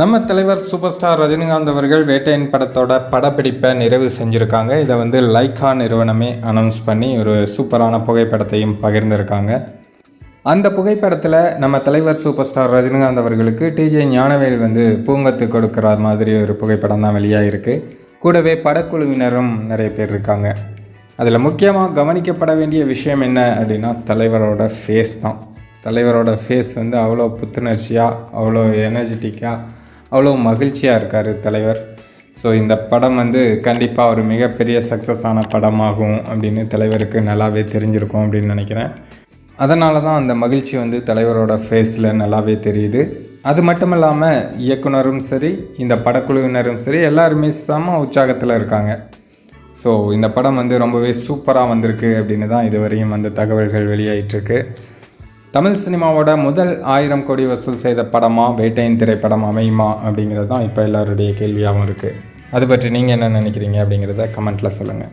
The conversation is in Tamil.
நம்ம தலைவர் சூப்பர் ஸ்டார் ரஜினிகாந்த் அவர்கள் வேட்டையின் படத்தோட படப்பிடிப்பை நிறைவு செஞ்சுருக்காங்க. இதை வந்து லைக்கா நிறுவனமே அனௌன்ஸ் பண்ணி ஒரு சூப்பரான புகைப்படத்தையும் பகிர்ந்திருக்காங்க. அந்த புகைப்படத்தில் நம்ம தலைவர் சூப்பர் ஸ்டார் ரஜினிகாந்த் அவர்களுக்கு டிஜே ஞானவேல் வந்து பூங்கத்து கொடுக்குற மாதிரி ஒரு புகைப்படம் தான் வெளியாகிருக்கு கூடவே படக்குழுவினரும் நிறைய பேர் இருக்காங்க. அதில் முக்கியமாக கவனிக்கப்பட வேண்டிய விஷயம் என்ன அப்படின்னா தலைவரோட ஃபேஸ் தான். தலைவரோட ஃபேஸ் வந்து அவ்வளோ புத்துணர்ச்சியாக அவ்வளோ எனர்ஜெட்டிக்காக அவ்வளோ மகிழ்ச்சியாக இருக்கார் தலைவர். ஸோ இந்த படம் வந்து கண்டிப்பாக ஒரு மிகப்பெரிய சக்ஸஸ் ஆன படமாகும் அப்படின்னு தலைவருக்கு நல்லாவே தெரிஞ்சிருக்கும் அப்படின்னு நினைக்கிறேன். அதனால தான் அந்த மகிழ்ச்சி வந்து தலைவரோட ஃபேஸில் நல்லாவே தெரியுது. அது மட்டும் இல்லாமல் இயக்குனரும் சரி இந்த படக்குழுவினரும் சரி எல்லாருமே செம உற்சாகத்தில் இருக்காங்க. ஸோ இந்த படம் வந்து ரொம்பவே சூப்பராக வந்திருக்கு அப்படின்னு தான் இதுவரையும் அந்த தகவல்கள் வெளியாயிட்டிருக்கு தமிழ் சினிமாவோட முதல் ஆயிரம் கோடி வசூல் செய்த படமா வேட்டையின் திரைப்படம் அமையுமா அப்படிங்கிறது தான் இப்போ எல்லாருடைய கேள்வியாகவும் இருக்குது அது பற்றி நீங்கள் என்ன நினைக்கிறீங்க அப்படிங்கிறத கமெண்ட்டில் சொல்லுங்கள்